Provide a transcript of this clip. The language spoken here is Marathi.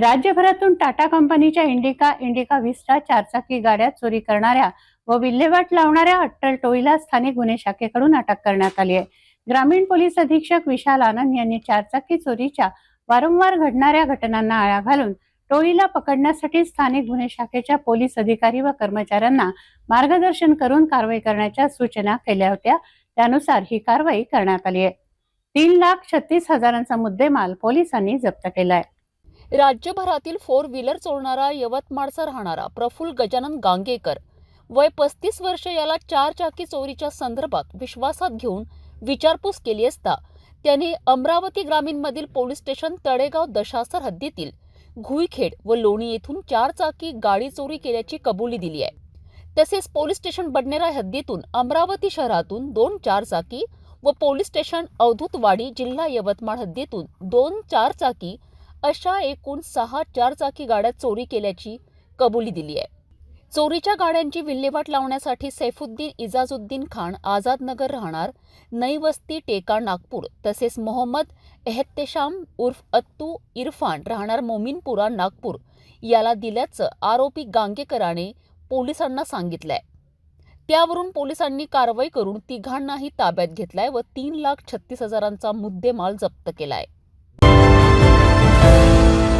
राज्यभरातून टाटा कंपनीच्या इंडिका इंडिका विस्टा चारचाकी गाड्या चोरी करणाऱ्या व विल्हेवाट लावणाऱ्या अट्टल टोळीला स्थानिक गुन्हे शाखेकडून अटक करण्यात आली आहे. ग्रामीण पोलीस अधीक्षक विशाल आनंद यांनी चारचाकी चोरीच्या वारंवार घडणाऱ्या घटनांना आळा घालून टोळीला पकडण्यासाठी स्थानिक गुन्हे शाखेच्या पोलीस अधिकारी व कर्मचाऱ्यांना मार्गदर्शन करून कारवाई करण्याच्या सूचना केल्या होत्या. त्यानुसार ही कारवाई करण्यात आली आहे. तीन लाख छत्तीस हजारांचा मुद्देमाल पोलिसांनी जप्त केलाय राज्यभरातील फोर व्हीलर चोरणारा यवतमाळचा राहणारा प्रफुल्ल गजानन गांगेकर वय पस्तीस वर्ष याला चार चाकी चोरीच्या संदर्भात विश्वासात घेऊन विचारपूस केली असता त्याने अमरावती ग्रामीणमधील पोलीस स्टेशन तळेगाव दशासर हद्दीतील घुईखेड व लोणी येथून चार चाकी गाडी चोरी केल्याची कबुली दिली आहे. तसेच पोलीस स्टेशन बडनेरा हद्दीतून अमरावती शहरातून दोन चारचाकी व पोलीस स्टेशन अवधूतवाडी जिल्हा यवतमाळ हद्दीतून दोन चारचाकी अशा एकूण सहा चारचाकी गाड्या चोरी केल्याची कबुली दिली आहे. चोरीच्या गाड्यांची विल्हेवाट लावण्यासाठी सैफुद्दीन इजाजुद्दीन खान आझादनगर राहणार नईवस्ती टेका नागपूर तसेच मोहम्मद एहत्तेशाम उर्फ अत्तू इरफान राहणार मोमीनपुरा नागपूर याला दिल्याचं आरोपी गांगेकराने पोलिसांना सांगितलंय. त्यावरून पोलिसांनी कारवाई करून तिघांनाही ताब्यात घेतलाय व तीन लाख छत्तीस हजारांचा मुद्देमाल जप्त केलाय.